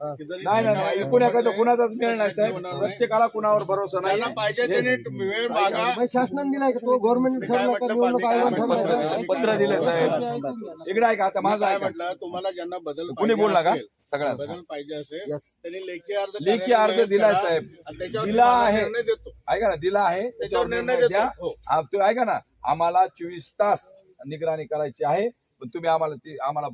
की जरी नाही नाही नाही. एका एकूण एखादं कुणाचाच मेळ नाही साहेब. प्रत्येकाला कुणावर भरोसा नाही. पाहिजे त्यांनी वेळ मागा. मग शासनाने दिलाय का? तो गव्हर्नमेंट का? का? पत्र दिले साहेब. इकडे ऐका आता माझं काय ऐका. म्हटलं तुम्हाला ज्यांना बदल कुणी बोलला का? असेल, सगळ्यात बदल पाहिजे असेल. त्यांनी लेखी अर्ज लेखी अर्ज दिलाय साहेब. दिला आहे. निर्णय देतो. ऐका ना दिला आहे. त्याच्यावर निर्णय द्या देतो. हो. ऐका ना आम्हाला चोवीस तास निगराणी करायची आहे पण तुम्ही आम्हाला ती आम्हाला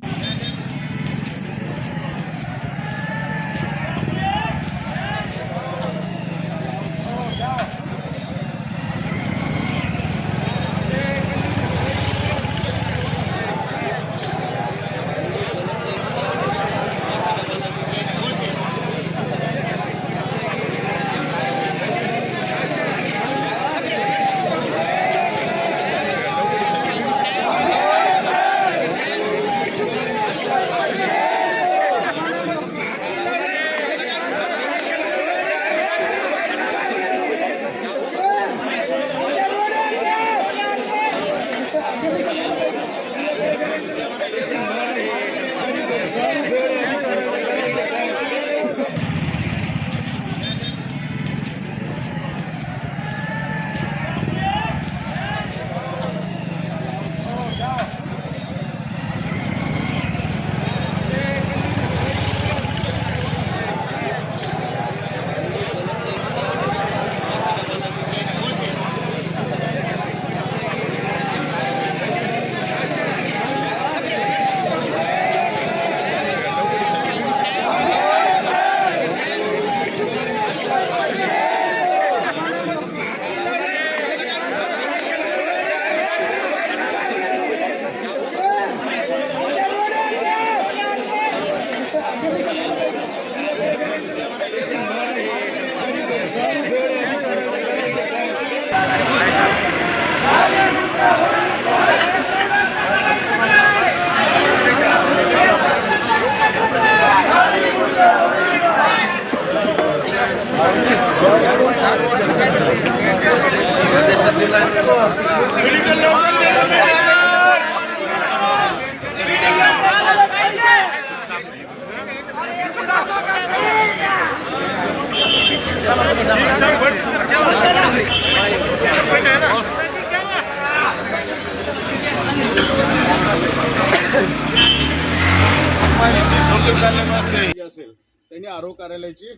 असेल त्यांनी आरो कार्यालयाची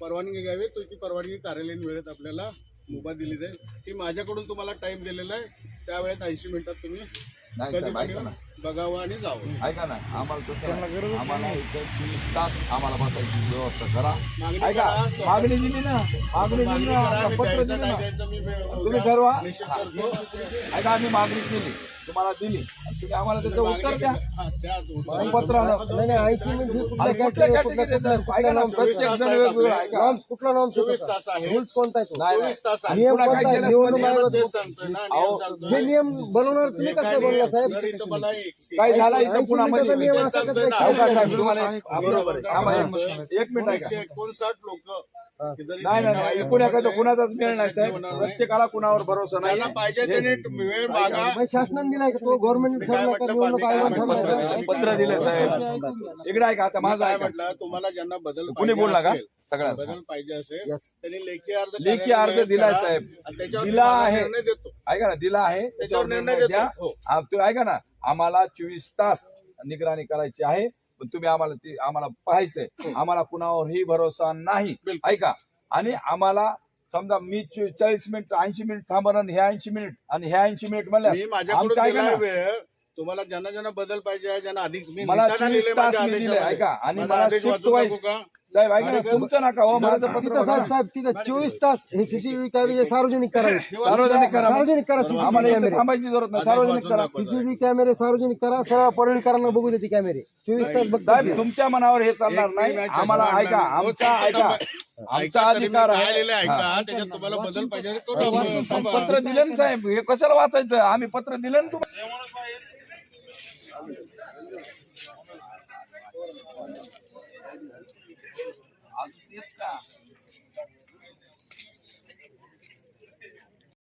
परवानगी घ्यावी तो ती परवानगी कार्यालयीन वेळेत आपल्याला मुभा दिली जाईल. ती माझ्याकडून तुम्हाला टाइम दिलेला आहे. त्या वेळेत ऐंशी मिनिटात तुम्ही नाही कधी बघावं आणि जावं. ऐका ना आम्हाला तसं नाही. आम्हाला इथं चोवीस तास आम्हाला बसायची व्यवस्था करा. मागणी ऐका करा, तो- मागणी दिली ना मागणी दिली मागणी ना करा पत्र द्यायचं दिलं नाही ना. द्यायचं मी तुम्ही उद्या ठरवा. निश्चित हा. करतो. ऐका आम्ही मागणी केली. तुम्हाला दिली. आणि तुम्ही आम्हाला त्याचं उत्तर द्या. हा, त्या पत्रानं नाही नाही ऐंशी मिनिट आणि कुठल्या category, ऐका ना, प्रत्येक जण वेगवेगळं. ऐका. norms कुठला चोवीस? तास आहे. कोणता आहे तो? नाही, चोवीस तास आहे. नियम पुन्हा काय कोणता आहे? केलं निवडणूक असतं? आयोग- तेच सांगतोय ना अहो, नियम सांगतोय. नियम बनवणार तुम्ही कसं नियम- साहेब? इथं मला काय झालं इथं पुन्हा मिनिटाचा मध्ये नियम ते असा कसं सांगतोय ना. काय ऐका केलं? साहेब तुम्हाला एक- हा, बरोबर आहे. थांबा, एक- एक मिनिट ऐका एकशे एकोणसाठ लोक नाही नाही नाही एकूण एखादं कुणाचाच मेळ नाही साहेब. प्रत्येकाला कुणावर भरोसा नाही पाहिजे त्यांनी वेळ मागा मग शासनाने दिलाय का तो गव्हर्नमेंट काय का म्हटलं, निवडणूक काय म्हटलं, का? पत्र- पत्र दिले साहेब इकडे ऐका आता मी माझं काय ऐका म्हटलं तुम्हाला ज्यांना बदल कुणी पाहिजे बोलला का असेल, सगळ्यात बदल पाहिजे असेल Yes. त्यांनी लेखी अर्ज लेखी कार्यालयात अर्ज दिलाय करा, साहेब. आणि त्याच्यावर मी दिला माझा आहे. निर्णय देतो ऐका ना दिला आहे त्याच्यावर निर्णय देतो. द्या हो. ऐका ना आम्हाला चोवीस तास निगराणी करायची आहे. पण तुम्ही आम्हाला ती आम्हाला पाहायचंय. आम्हाला कुणावरही भरोसा नाही. ऐका आणि आम्हाला समजा मी चाळीस मिनिट ऐंशी मिनिट थांबणार हे ऐंशी मिनिट आणि हे ऐंशी मिनिट म्हणल्या मी माझ्याकडून आमचं ऐका दिलाय ना वेळ. तुम्हाला ज्यांना ज्यांना बदल पाहिजे ज्यांना अधिक मला. ऐका. आणि मला साहेब ऐका ना तुमचं नका हो माझं पत्र तिथं बघा साहेब. साहेब तिथं चोवीस तास हे सीसीटीव्ही कॅमेरे सार्वजनिक करावे सार्वजनिक करा. सार्वजनिक करा आम्हाला सीसीटीव्ही इथे कॅमेरे. थांबायची जरूरत नाही. सार्वजनिक करा. सीसीटीव्ही कॅमेरे सार्वजनिक करा. सर्व परळीकरांना बघू देते कॅमेरे. चोवीस तास बघतात साहेब. तुमच्या मनावर हे चालणार एक नाही. आम्हाला असणार ऐका नाही. आमचा हो, ऐका. ऐका आमचा तरी मी अधिकार काय आहे. लिहिलंय ऐका. त्याच्यात तुम्हाला बदल पाहिजे. करू वाचून आपण. साहेब, थांबा. पत्र दिलं ना साहेब. हे कशाला वाचायचं? आम्ही पत्र दिलं ना तुम्हाला.